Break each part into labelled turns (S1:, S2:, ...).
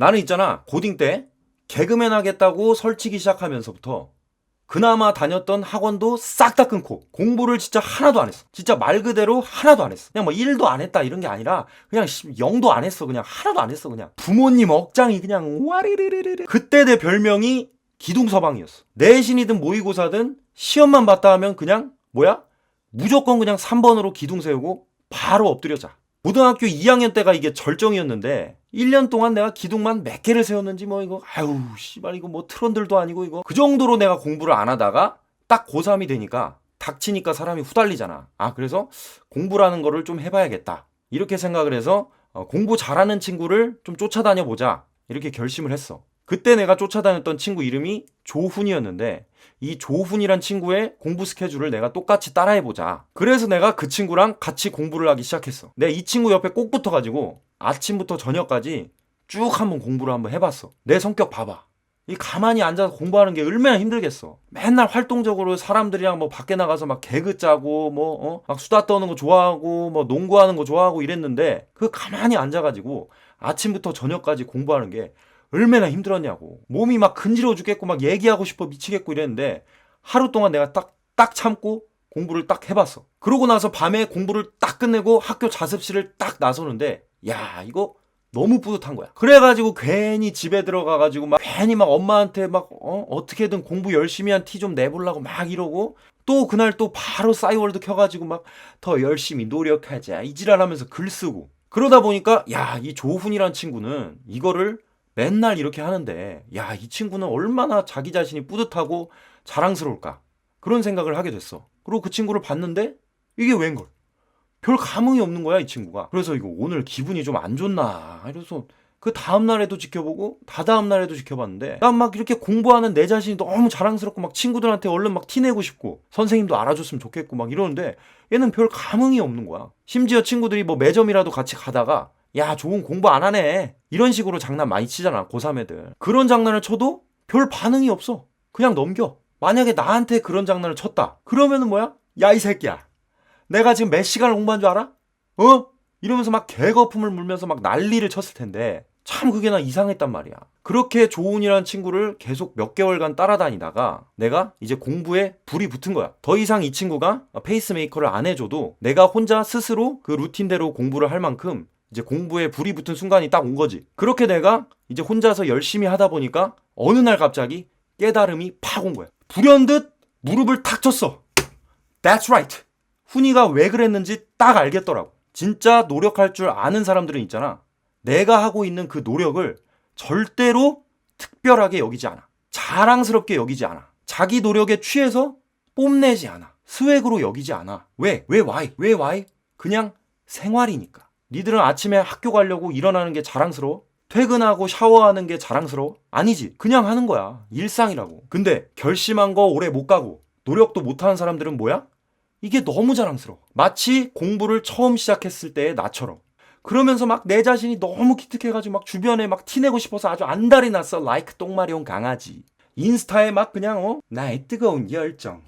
S1: 나는 있잖아 고딩 때 개그맨 하겠다고 설치기 시작하면서부터 그나마 다녔던 학원도 싹 다 끊고 공부를 진짜 하나도 안 했어. 진짜 말 그대로 하나도 안 했어. 그냥 뭐 일도 안 했다 이런 게 아니라 그냥 씨, 영도 안 했어. 그냥 하나도 안 했어. 그냥 부모님 억장이 그냥 와리리리리. 그때 내 별명이 기둥서방이었어. 내신이든 모의고사든 시험만 봤다 하면 그냥 뭐야? 무조건 그냥 3번으로 기둥 세우고 바로 엎드려 자. 고등학교 2학년 때가 이게 절정이었는데 1년 동안 내가 기둥만 몇 개를 세웠는지 뭐 이거 아유 씨발 이거 뭐 트런들도 아니고 이거 그 정도로 내가 공부를 안 하다가 딱 고3이 되니까 닥치니까 사람이 후달리잖아. 아 그래서 공부라는 거를 좀 해봐야겠다. 이렇게 생각을 해서 어, 공부 잘하는 친구를 좀 쫓아다녀 보자. 이렇게 결심을 했어. 그때 내가 쫓아다녔던 친구 이름이 조훈이었는데 이 조훈이란 친구의 공부 스케줄을 내가 똑같이 따라해보자. 그래서 내가 그 친구랑 같이 공부를 하기 시작했어. 내가 이 친구 옆에 꼭 붙어가지고 아침부터 저녁까지 쭉 한번 공부를 한번 해봤어. 내 성격 봐봐. 이 가만히 앉아서 공부하는 게 얼마나 힘들겠어. 맨날 활동적으로 사람들이랑 뭐 밖에 나가서 막 개그 짜고 뭐, 어? 막 수다 떠는 거 좋아하고 뭐 농구하는 거 좋아하고 이랬는데 그 가만히 앉아가지고 아침부터 저녁까지 공부하는 게 얼마나 힘들었냐고. 몸이 막 근지러워 죽겠고 막 얘기하고 싶어 미치겠고 이랬는데 하루 동안 내가 딱, 딱 참고 공부를 딱 해봤어. 그러고 나서 밤에 공부를 딱 끝내고 학교 자습실을 딱 나서는데 야, 이거 너무 뿌듯한 거야. 그래가지고 괜히 집에 들어가가지고 막 괜히 막 엄마한테 막 어? 어떻게든 공부 열심히 한 티 좀 내보려고 막 이러고 또 그날 또 바로 싸이월드 켜가지고 막 더 열심히 노력하자 이지랄하면서 글 쓰고 그러다 보니까 야 이 조훈이란 친구는 이거를 맨날 이렇게 하는데 야 이 친구는 얼마나 자기 자신이 뿌듯하고 자랑스러울까 그런 생각을 하게 됐어. 그리고 그 친구를 봤는데 이게 웬걸? 별 감흥이 없는 거야 이 친구가. 그래서 이거 오늘 기분이 좀 안 좋나. 이래서 그 다음 날에도 지켜보고 다다음 날에도 지켜봤는데 난 막 이렇게 공부하는 내 자신이 너무 자랑스럽고 막 친구들한테 얼른 막 티내고 싶고 선생님도 알아줬으면 좋겠고 막 이러는데 얘는 별 감흥이 없는 거야. 심지어 친구들이 뭐 매점이라도 같이 가다가 야 좋은 공부 안 하네 이런 식으로 장난 많이 치잖아 고3 애들 그런 장난을 쳐도 별 반응이 없어 그냥 넘겨 만약에 나한테 그런 장난을 쳤다 그러면은 뭐야 야 이 새끼야 내가 지금 몇 시간을 공부한 줄 알아? 어? 이러면서 막 개거품을 물면서 막 난리를 쳤을 텐데 참 그게 나 이상했단 말이야. 그렇게 조은이라는 친구를 계속 몇 개월간 따라다니다가 내가 이제 공부에 불이 붙은 거야. 더 이상 이 친구가 페이스메이커를 안 해줘도 내가 혼자 스스로 그 루틴대로 공부를 할 만큼 이제 공부에 불이 붙은 순간이 딱 온 거지. 그렇게 내가 이제 혼자서 열심히 하다 보니까 어느 날 갑자기 깨달음이 팍 온 거야. 불현듯 무릎을 탁 쳤어. That's right. 훈이가 왜 그랬는지 딱 알겠더라고. 진짜 노력할 줄 아는 사람들은 있잖아. 내가 하고 있는 그 노력을 절대로 특별하게 여기지 않아. 자랑스럽게 여기지 않아. 자기 노력에 취해서 뽐내지 않아. 스웩으로 여기지 않아. 왜? 왜 why? 왜 why? 그냥 생활이니까. 니들은 아침에 학교 가려고 일어나는 게 자랑스러워? 퇴근하고 샤워하는 게 자랑스러워? 아니지. 그냥 하는 거야. 일상이라고. 근데 결심한 거 오래 못 가고 노력도 못 하는 사람들은 뭐야? 이게 너무 자랑스러워. 마치 공부를 처음 시작했을 때의 나처럼. 그러면서 막 내 자신이 너무 기특해가지고 막 주변에 막 티내고 싶어서 아주 안달이 났어. 라이크 똥마려운 강아지. 인스타에 막 그냥 어? 나의 뜨거운 열정.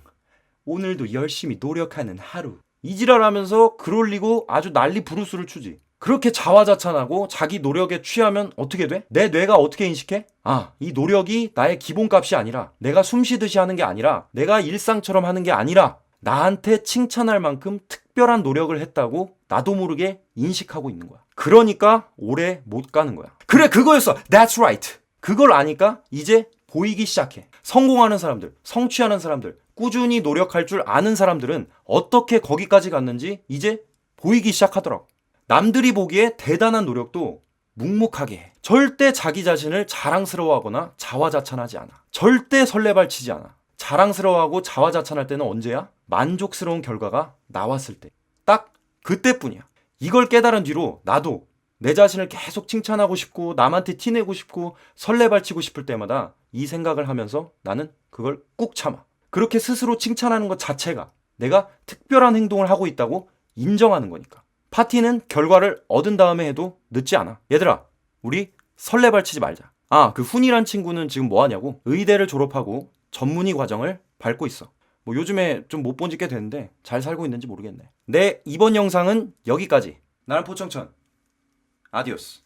S1: 오늘도 열심히 노력하는 하루. 이지랄 하면서 글 올리고 아주 난리 부르스를 추지. 그렇게 자화자찬하고 자기 노력에 취하면 어떻게 돼? 내 뇌가 어떻게 인식해? 아, 이 노력이 나의 기본값이 아니라 내가 숨 쉬듯이 하는 게 아니라 내가 일상처럼 하는 게 아니라 나한테 칭찬할 만큼 특별한 노력을 했다고 나도 모르게 인식하고 있는 거야. 그러니까 오래 못 가는 거야. 그래, 그거였어. That's right. 그걸 아니까 이제 보이기 시작해. 성공하는 사람들, 성취하는 사람들, 꾸준히 노력할 줄 아는 사람들은 어떻게 거기까지 갔는지 이제 보이기 시작하더라고. 남들이 보기에 대단한 노력도 묵묵하게 해. 절대 자기 자신을 자랑스러워하거나 자화자찬하지 않아. 절대 설레발치지 않아. 자랑스러워하고 자화자찬할 때는 언제야? 만족스러운 결과가 나왔을 때. 딱 그때뿐이야. 이걸 깨달은 뒤로 나도 내 자신을 계속 칭찬하고 싶고 남한테 티내고 싶고 설레발치고 싶을 때마다 이 생각을 하면서 나는 그걸 꾹 참아. 그렇게 스스로 칭찬하는 것 자체가 내가 특별한 행동을 하고 있다고 인정하는 거니까. 파티는 결과를 얻은 다음에 해도 늦지 않아. 얘들아, 우리 설레발치지 말자. 아, 그 훈이란 친구는 지금 뭐 하냐고? 의대를 졸업하고 전문의 과정을 밟고 있어. 뭐 요즘에 좀 못 본지 꽤 됐는데 잘 살고 있는지 모르겠네. 네, 이번 영상은 여기까지. 나는 포청천. 아디오스.